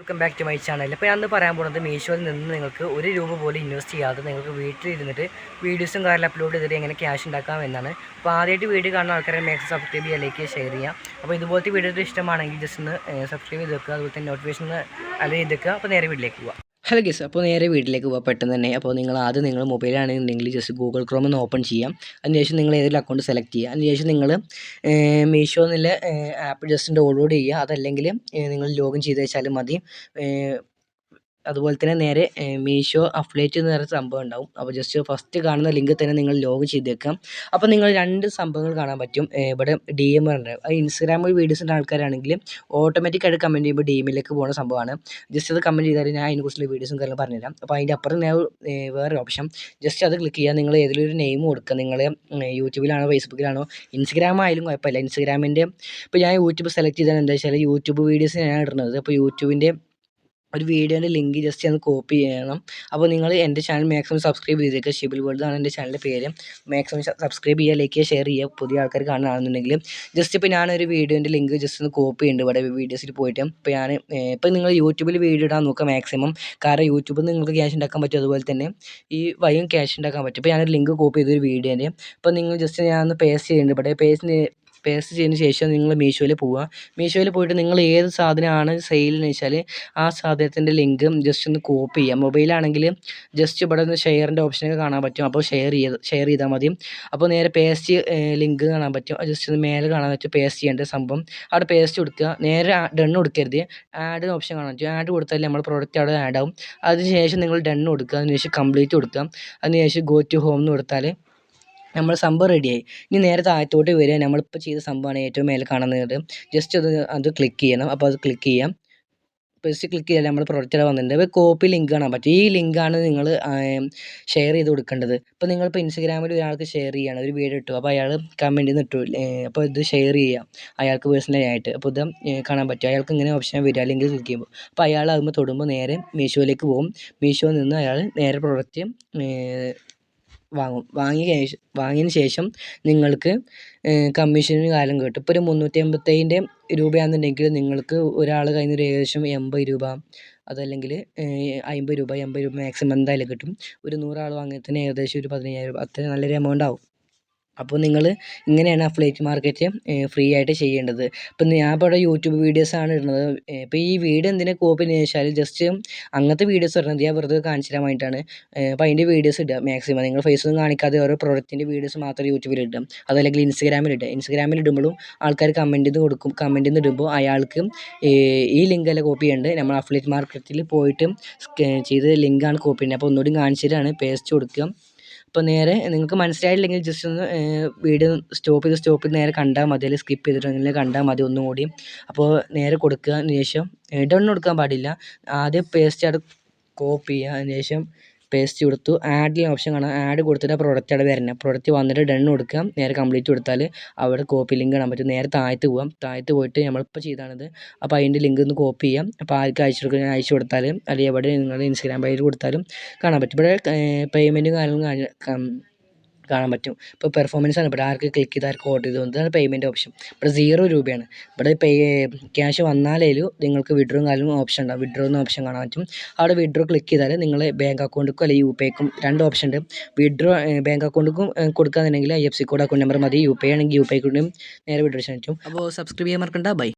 Welcome back to my channel അപ്പോൾ ഞാൻ പറയാൻ പോകുന്നത് മീഷോയിൽ നിന്ന് നിങ്ങൾക്ക് ഒരു രൂപ പോലും ഇൻവെസ്റ്റ് ചെയ്യാതെ നിങ്ങൾക്ക് വീട്ടിലിരുന്നിട്ട് വീഡിയോസും കാര്യങ്ങളും അപ്ലോഡ് ചെയ്തിട്ട് എങ്ങനെ ക്യാഷ് ഉണ്ടാക്കാം എന്നാണ്. അപ്പോൾ ആദ്യമായിട്ട് വീഡിയോ കാണുന്ന ആൾക്കാരെ മാക്സിമം സബ്സ്ക്രൈബ് ചെയ്യുക ലൈക്ക് ഷെയർ ചെയ്യാം അപ്പോൾ ഇതുപോലത്തെ വീഡിയോ ഇഷ്ടമാണെങ്കിൽ ജസ്റ്റ് ഒന്ന് സബ്സ്ക്രൈബ് ചെയ്ത് വെക്കുക. അതുപോലെ തന്നെ നോട്ടിഫിക്കേഷൻ അലോ ചെയ്ത് വെക്കുക. അപ്പോൾ നേരെ വീട്ടിലേക്ക് പോവാം. ഹലോ ഗസ് അപ്പോൾ നേരെ വീട്ടിലേക്ക് പോകാം പെട്ടെന്ന് തന്നെ. അപ്പോൾ നിങ്ങൾ ആദ്യം നിങ്ങൾ മൊബൈലാണെന്നുണ്ടെങ്കിൽ ജസ്റ്റ് ഗൂഗിൾ ക്രോം ഒന്ന് ഓപ്പൺ ചെയ്യാം. അതിനുശേഷം നിങ്ങൾ ഏതെങ്കിലും അക്കൗണ്ട് സെലക്ട് ചെയ്യുക അതിനുശേഷം നിങ്ങൾ മീഷോ എന്നുള്ള ആപ്പ് ജസ്റ്റ് ഡൗൺലോഡ് ചെയ്യുക. അതല്ലെങ്കിൽ നിങ്ങൾ ലോഗിൻ ചെയ്ത് വെച്ചാലും മതി. അതുപോലെ തന്നെ നേരെ മീഷോ അഫ്ലേറ്റ് എന്ന് പറയുന്ന സംഭവം ഉണ്ടാവും. അപ്പോൾ ജസ്റ്റ് ഫസ്റ്റ് കാണുന്ന ലിങ്കിൽ തന്നെ നിങ്ങൾ ലോഗിൻ വെക്കാം അപ്പോൾ നിങ്ങൾ രണ്ട് സംഭവങ്ങൾ കാണാൻ പറ്റും. ഇവിടെ ഡി എം ഉണ്ടാവും അത് ഇൻസ്റ്റാഗ്രാമിൽ ഉള്ള ആൾക്കാരാണെങ്കിൽ ഓട്ടോമാറ്റിക്കായിട്ട് കമന്റ് ചെയ്യുമ്പോൾ ഡി എമ്മിലേക്ക് പോകുന്ന സംഭവമാണ്. ജസ്റ്റ് അത് കമന്റ് ചെയ്താൽ ഞാൻ അതിനെക്കുറിച്ചുള്ള വീഡിയോസും കാര്യങ്ങളും പറഞ്ഞുതരാം. അപ്പോൾ അതിന്റെ അപ്പുറം ഞാൻ വേറെ ഓപ്ഷൻ ജസ്റ്റ് അത് ക്ലിക്ക് ചെയ്യുക നിങ്ങൾ ഏതെങ്കിലും നെയിം കൊടുക്കുക നിങ്ങൾ യൂട്യൂബിലാണോ ഫേസ്ബുക്കിലാണോ ഇൻസ്റ്റാഗ്രാം ആയാലും കുഴപ്പമില്ല. ഇൻസ്റ്റാഗ്രാമിന്റെ ഇപ്പോൾ ഞാൻ യൂട്യൂബ് സെലക്ട് ചെയ്താൽ എന്താ വെച്ചാൽ യൂട്യൂബ് വീഡിയോസ് ഞാൻ ഇടുന്നത്. അപ്പോൾ യൂട്യൂബിന്റെ ഒരു വീഡിയോന്റെ ലിങ്ക് ജസ്റ്റ് ഒന്ന് കോപ്പി ചെയ്യണം. അപ്പോൾ നിങ്ങൾ എന്റെ ചാനൽ മാക്സിമം സബ്സ്ക്രൈബ് ചെയ്തേക്കുക ഷിബിൽ വേൾഡ് ആണ് എന്റെ ചാനലിന്റെ പേര്. മാക്സിമം സബ്സ്ക്രൈബ് ചെയ്യുക ലൈക്ക് ചെയ്യുക ഷെയർ ചെയ്യുക. പുതിയ ആൾക്കാർ കാണുകയാണെന്നുണ്ടെങ്കിൽ ജസ്റ്റ് ഇപ്പോൾ ഞാനൊരു വീഡിയോന്റെ ലിങ്ക് ജസ്റ്റ് ഒന്ന് കോപ്പി ചെയ്യുന്നുണ്ട് ഇവിടെ വീഡിയോസിൽ പോയിട്ട്. ഇപ്പോൾ ഞാൻ ഇപ്പോൾ നിങ്ങൾ യൂട്യൂബിൽ വീഡിയോ ഇടാൻ നോക്കുക മാക്സിമം. കാരണം യൂട്യൂബിൽ നിങ്ങൾക്ക് ക്യാഷ് ഉണ്ടാക്കാൻ പറ്റും. അതുപോലെ തന്നെ ഈ വഴിയും ക്യാഷ് ഉണ്ടാക്കാൻ പറ്റും. ഇപ്പോൾ ഞാനൊരു ലിങ്ക് കോപ്പി ചെയ്തൊരു വീഡിയോന്റെ. അപ്പോൾ നിങ്ങൾ ജസ്റ്റ് ഞാൻ ഒന്ന് പേസ്റ്റ് ചെയ്യുന്നുണ്ട് ഇവിടെ. പേസ്റ്റ് പേസ്റ്റ് ചെയ്തതിന് ശേഷം നിങ്ങൾ മീഷോയിൽ പോവുക. മീഷോയിൽ പോയിട്ട് നിങ്ങൾ ഏത് സാധനമാണ് സെയിലെന്ന് വെച്ചാൽ ആ സാധനത്തിന്റെ ലിങ്ക് ജസ്റ്റ് ഒന്ന് കോപ്പി ചെയ്യുക മൊബൈലാണെങ്കിൽ ജസ്റ്റ് ഇവിടെ നിന്ന് ഷെയറിന്റെ ഓപ്ഷനൊക്കെ കാണാൻ പറ്റും. അപ്പോൾ ഷെയർ ചെയ്ത് ഷെയർ ചെയ്താൽ മതി. അപ്പോൾ നേരെ പേസ്റ്റ് ലിങ്ക് കാണാൻ പറ്റും. ജസ്റ്റ് ഒന്ന് മേലെ കാണാൻ പറ്റും. പേസ്റ്റ് ചെയ്യേണ്ട സംഭവം. അവിടെ പേസ്റ്റ് കൊടുക്കുക. നേരെ ഡൺ കൊടുക്കരുത്. ആഡ് ഓപ്ഷൻ കാണാൻ പറ്റും. ആഡ് കൊടുത്താൽ നമ്മൾ പ്രോഡക്റ്റ് അവിടെ ആഡ് ആവും. അതിനുശേഷം നിങ്ങൾ ഡൺ കൊടുക്കുക. അതിനുശേഷം കംപ്ലീറ്റ് കൊടുക്കുക. അതിനുശേഷം ഗോ ടു ഹോം എന്ന് കൊടുത്താൽ നമ്മൾ സംഭവം റെഡിയായി ഇനി നേരെ താഴത്തോട്ട് വരിക. നമ്മളിപ്പോൾ ചെയ്ത സംഭവമാണ് ഏറ്റവും മേലെ കാണുന്നത്. ജസ്റ്റ് അത് അത് ക്ലിക്ക് ചെയ്യണം. അപ്പോൾ അത് ക്ലിക്ക് ചെയ്യാം. ജസ്റ്റ് ക്ലിക്ക് ചെയ്താൽ നമ്മൾ പ്രൊഡക്റ്റ് ഇവിടെ വന്നിട്ടുണ്ട്. അപ്പോൾ കോപ്പി ലിങ്ക് കാണാൻ പറ്റും. ഈ ലിങ്കാണ് നിങ്ങൾ ഷെയർ ചെയ്ത് കൊടുക്കേണ്ടത്. ഇപ്പോൾ നിങ്ങളിപ്പോൾ ഇൻസ്റ്റഗ്രാമിൽ ഒരാൾക്ക് ഷെയർ ചെയ്യുകയാണ് ഒരു വീഡിയോ ഇട്ടു. അപ്പോൾ അയാൾ കമന്റിൽ നിന്ന് ഇട്ടു. അപ്പോൾ ഇത് ഷെയർ ചെയ്യാം. അയാൾക്ക് പേഴ്സണലി ആയിട്ട്. അപ്പോൾ ഇത് കാണാൻ പറ്റും. അയാൾക്ക് ഇങ്ങനെ ഓപ്ഷൻ വരിക. അല്ലെങ്കിൽ ക്ലിക്ക് ചെയ്യുമ്പോൾ. അപ്പോൾ അയാൾ അതുമ്പോൾ തൊടുമ്പോൾ നേരെ മീഷോയിലേക്ക് പോകും. മീഷോയിൽ നിന്ന് അയാൾ നേരെ പ്രൊഡക്റ്റ് വാങ്ങും വാങ്ങിയ ശേഷം വാങ്ങിയതിന് ശേഷം നിങ്ങൾക്ക് കമ്മീഷന് കാലം കിട്ടും. ഇപ്പോൾ ഒരു മുന്നൂറ്റി എൺപത്തേഴിന്റെ രൂപയാണെന്നുണ്ടെങ്കിൽ നിങ്ങൾക്ക് ഒരാൾ നിന്ന് ഒരു ഏകദേശം എൺപത് രൂപ അതല്ലെങ്കിൽ അമ്പത് രൂപ എൺപത് രൂപ മാക്സിമം എന്തായാലും കിട്ടും. ഒരു നൂറാൾ വാങ്ങിയാൽ തന്നെ ഏകദേശം ഒരു പതിനയ്യായിരം രൂപ. അത്രയും നല്ലൊരു എമൗണ്ട് ആവും. അപ്പോൾ നിങ്ങൾ ഇങ്ങനെയാണ് അഫിലിയേറ്റ് മാർക്കറ്റ് ഫ്രീ ആയിട്ട് ചെയ്യേണ്ടത്. ഇപ്പം ഞാൻ ഇപ്പോൾ ഇവിടെ യൂട്യൂബ് വീഡിയോസാണ് ഇടുന്നത്. ഇപ്പോൾ ഈ വീഡിയോ എന്തിനാണ് കോപ്പി എന്ന് വെച്ചാൽ ജസ്റ്റ് അങ്ങനത്തെ വീഡിയോസ് ഇടുന്നത് ഞാൻ വെറുതെ കാണിച്ചു തരാൻ വേണ്ടിയിട്ടാണ്. അപ്പോൾ അതിന്റെ വീഡിയോസ് ഇടുക മാക്സിമം നിങ്ങൾ ഫേസൊന്നും കാണിക്കാതെ ഓരോ പ്രൊഡക്റ്റിന്റെ വീഡിയോസ് മാത്രം യൂട്യൂബിൽ ഇടുക. അതല്ലെങ്കിൽ ഇൻസ്റ്റാഗ്രാമിൽ ഇടുക. ഇൻസ്റ്റാഗ്രാമിൽ ഇടുമ്പോഴും ആൾക്കാർ കമന്റ് ചെയ്ത് കൊടുക്കും. കമന്റ് ചെയ്ത് ഇടുമ്പോൾ അയാൾക്ക് ഈ ലിങ്ക് എല്ലാം കോപ്പി ചെയ്യേണ്ടത്? നമ്മൾ അഫിലിയേറ്റ് മാർക്കറ്റിൽ പോയിട്ട് ചെയ്ത ലിങ്കാണ് കോപ്പി ചെയ്യേണ്ടത് അപ്പോൾ ഒന്നുകൂടി കാണിച്ചിട്ടാണ് പേസ്റ്റ് കൊടുക്കുക. അപ്പോൾ നേരെ നിങ്ങൾക്ക് മനസ്സിലായില്ലെങ്കിൽ ജസ്റ്റ് ഒന്ന് വീഡിയോ സ്റ്റോപ്പ് ചെയ്ത് സ്റ്റോപ്പ് ചെയ്ത് നേരെ കണ്ടാൽ മതി. അല്ലെങ്കിൽ സ്കിപ്പ് ചെയ്തിട്ടുണ്ടെങ്കിൽ കണ്ടാൽ മതി ഒന്നും കൂടി. അപ്പോൾ നേരെ കൊടുക്കുക. അതിന് ശേഷം ഡൺ കൊടുക്കാൻ പാടില്ല. ആദ്യം പേസ്റ്റ് അവിടെ കോപ്പി ചെയ്യുക. അതിന് ശേഷം പേസ്റ്റ് കൊടുത്തു. ആഡിൽ ഓപ്ഷൻ കാണാം. ആഡ് കൊടുത്തിട്ട് പ്രൊഡക്റ്റ് അവിടെ വരണം. പ്രൊഡക്റ്റ് വന്നിട്ട് ഡൺ കൊടുക്കുക. നേരെ കംപ്ലീറ്റ് കൊടുത്താൽ അവിടെ കോപ്പി ലിങ്ക് കാണാൻ പറ്റും. നേരെ താഴത്ത് പോകാം താഴത്ത് പോയിട്ട് നമ്മളിപ്പോൾ ചെയ്താണിത്. അപ്പോൾ അതിന്റെ ലിങ്ക് ഒന്ന് കോപ്പി ചെയ്യാം. അപ്പോൾ ആർക്ക് അയച്ചു കൊടുക്കുക അയച്ചു കൊടുത്താൽ അല്ലെങ്കിൽ എവിടെ നിങ്ങൾ ഇൻസ്റ്റാഗ്രാം പേജിൽ കൊടുത്താലും കാണാൻ പറ്റും. ഇവിടെ പേയ്മെന്റും കാര്യങ്ങളും കാണാൻ പറ്റും. ഇപ്പോൾ പെർഫോമൻസ് ആണ്. ഇവിടെ ആർക്ക് ക്ലിക്ക് ചെയ്താൽ ആർക്ക് ഓർഡർ ചെയ്ത് ഇതാണ് പേയ്മെന്റ് ഓപ്ഷൻ ഇവിടെ സീറോ രൂപയാണ്. ഇവിടെ പേ ക്യാഷ് വന്നാലേലും നിങ്ങൾക്ക് വിഡ്രോ കാലും ഓപ്ഷൻ ഉണ്ടാവും. വിഡ്രോ എന്ന ഓപ്ഷൻ കാണാൻ പറ്റും. അവിടെ വിഡ്രോ ക്ലിക്ക് ചെയ്താൽ നിങ്ങൾ ബാങ്ക് അക്കൗണ്ടിക്കും അല്ലെങ്കിൽ യു പേക്കും രണ്ട് ഓപ്ഷൻ ഉണ്ട്. വിഡ്രോ ബാങ്ക് അക്കൗണ്ടിക്കും കൊടുക്കാന്നുണ്ടെങ്കിൽ I F C code account number മതി. യു പേ ആണെങ്കിൽ യു പേക്കും നേരെ വിഡ്രോ ചെയ്യാൻ പറ്റും. അപ്പോൾ സബ്സ്ക്രൈബ് ചെയ്യാൻ മറക്കണ്ട. ബൈ